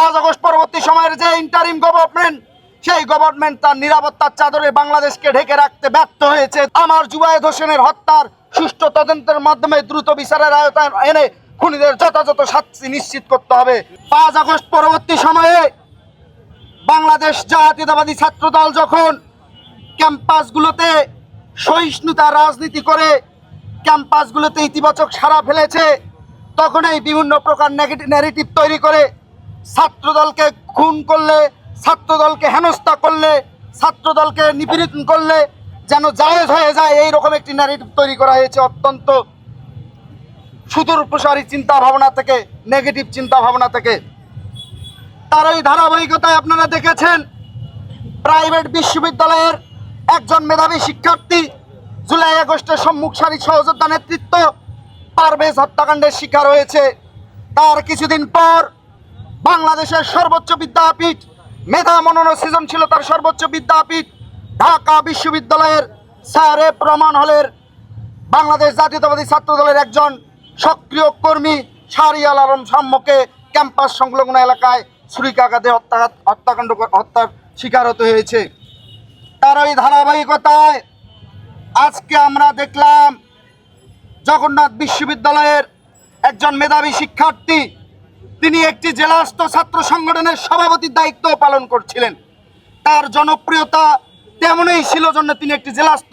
পাঁচ আগস্ট পরবর্তী সময়ের যে ইন্টারিম গভর্নমেন্ট সেই গভর্নমেন্ট তার নিরাপত্তার চাদরে বাংলাদেশকে ঢেকে রাখতে ব্যর্থ হয়েছে। আমার জুবায়েদ হোসেনের হত্যার সুষ্ঠু তদন্তের মাধ্যমে দ্রুত বিচারের আয়তায় এনে খুনিদের যথাযথ শাস্তি নিশ্চিত করতে হবে। পাঁচ আগস্ট পরবর্তী সময়ে বাংলাদেশ জাতীয়তাবাদী ছাত্রদল যখন ক্যাম্পাসগুলোতে সহিষ্ণুতা রাজনীতি করে, ক্যাম্পাসগুলোতে ইতিবাচক সাড়া ফেলেছে তখন এই বিভিন্ন প্রকার নেগেটিভ ন্যারেটিভ তৈরি করে ছাত্রদলকে খুন করলে, ছাত্রদলকে হেনস্থা করলে, ছাত্রদলকে নিপীড়ন করলে, যেন জায়েজ হয়ে যায় এই রকম একটি ন্যারেটিভ তৈরি করা হয়েছে অত্যন্ত সুদূর প্রসারী চিন্তা ভাবনা থেকে নেগেটিভ চিন্তা ভাবনা থেকে। তার এই ধারাবাহিকতায় আপনারা দেখেছেন প্রাইভেট বিশ্ববিদ্যালয়ের একজন মেধাবী শিক্ষার্থী, জুলাই আগস্টের সম্মুখ সারি সহযোদ্ধা নেতৃত্ব, পারভেজ হত্যাকাণ্ডের শিকার হয়েছে। তার কিছুদিন পর বাংলাদেশের সর্বোচ্চ বিদ্যাপীঠ। মেধা মনন সৃজনশীলতার সর্বোচ্চ বিদ্যাপীঠ। ঢাকা বিশ্ববিদ্যালয়ের স্যার স্যারে প্রমাণ হলের বাংলাদেশ জাতীয়তাবাদী ছাত্র দলের একজন সক্রিয় কর্মী শাহরিয়াল আলম সাম্যকে ক্যাম্পাস সংলগ্ন এলাকায় ছুরিকাঘাতে হত্যা হত্যাকাণ্ড হত্যার শিকার হতে হয়েছে। তার ওই ধারাবাহিকতায় আজকে আমরা দেখলাম জগন্নাথ বিশ্ববিদ্যালয়ের একজন মেধাবী শিক্ষার্থী তিনি একটি জেলাস্থ ছাত্র সংগঠনের সভাপতির দায়িত্ব পালন করছিলেন। তার জনপ্রিয়তা তেমনই ছিল জন্য তিনি একটি জেলাস্থ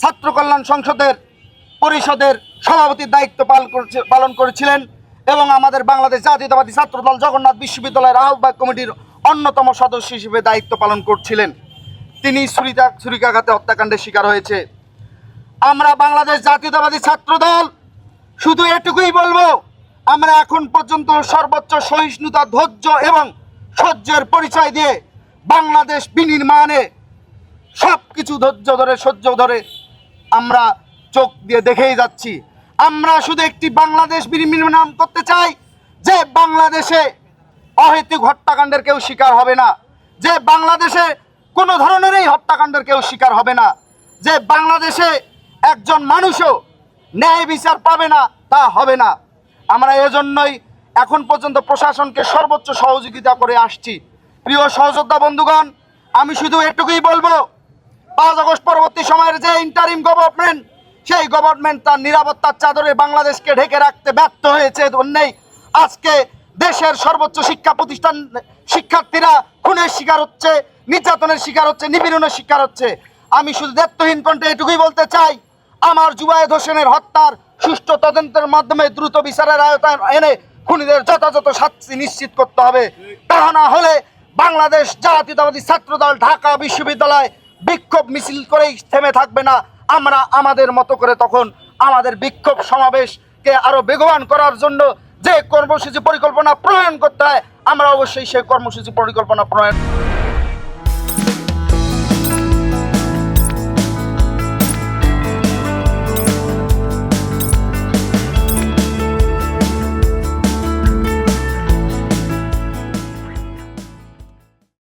ছাত্র কল্যাণ সংসদের পরিষদের সভাপতির দায়িত্ব পালন করছে, পালন করেছিলেন এবং আমাদের বাংলাদেশ জাতীয়তাবাদী ছাত্রদল জগন্নাথ বিশ্ববিদ্যালয়ের আহ্বায়ক কমিটির অন্যতম সদস্য হিসেবে দায়িত্ব পালন করছিলেন। তিনি ছুরিকা ছুরিকাঘাতে হত্যাকাণ্ডের শিকার হয়েছে। আমরা বাংলাদেশ জাতীয়তাবাদী ছাত্রদল, শুধু এটুকুই বলব আমরা এখন পর্যন্ত সর্বোচ্চ সহিষ্ণুতা, ধৈর্য এবং সহ্যের পরিচয় দিয়ে বাংলাদেশ বিনির্মাণে সব কিছু ধৈর্য ধরে, সহ্য ধরে আমরা চোখ দিয়ে দেখেই যাচ্ছি। আমরা শুধু একটি বাংলাদেশ বিনির্মাণ করতে চাই যে বাংলাদেশে অহেতুক হত্যাকাণ্ডের কেউ শিকার হবে না, যে বাংলাদেশে কোনো ধরনেরই হত্যাকাণ্ডের কেউ শিকার হবে না, যে বাংলাদেশে একজন মানুষও ন্যায় বিচার পাবে না, তা হবে না। আমরা এজন্যই এখন পর্যন্ত প্রশাসনকে সর্বোচ্চ সহযোগিতা করে আসছি। প্রিয় সহযোদ্ধা বন্ধুগণ, আমি শুধু এটুকুই বলব, পাঁচ আগস্ট পরবর্তী সময়ের যে ইন্টারিম গভর্নমেন্ট সেই গভর্নমেন্ট তার নিরাপত্তার চাদরে বাংলাদেশকে ঢেকে রাখতে ব্যর্থ হয়েছে ধন্যই আজকে দেশের সর্বোচ্চ শিক্ষা প্রতিষ্ঠান, শিক্ষার্থীরা খুনের শিকার হচ্ছে, নির্যাতনের শিকার হচ্ছে, নিপীড়নের শিকার হচ্ছে। আমি শুধু দায়িত্বহীন কণ্ঠে এটুকুই বলতে চাই আমার জুবায়েদ হোসেনের হত্যার সুষ্ঠু তদন্তের মাধ্যমে দ্রুত বিচারের আয়তায় এনে খুনিদের যথাযথ শাস্তি নিশ্চিত করতে হবে। তা না হলে বাংলাদেশ জাতীয়তাবাদী ছাত্রদল ঢাকা বিশ্ববিদ্যালয় বিক্ষোভ মিছিল করেই থেমে থাকবে না। আমরা আমাদের মতো করে তখন আমাদের বিক্ষোভ সমাবেশকে আরও বেগবান করার জন্য যে কর্মসূচি পরিকল্পনা প্রণয়ন করতে হয়, আমরা অবশ্যই সেই কর্মসূচি পরিকল্পনা প্রণয়ন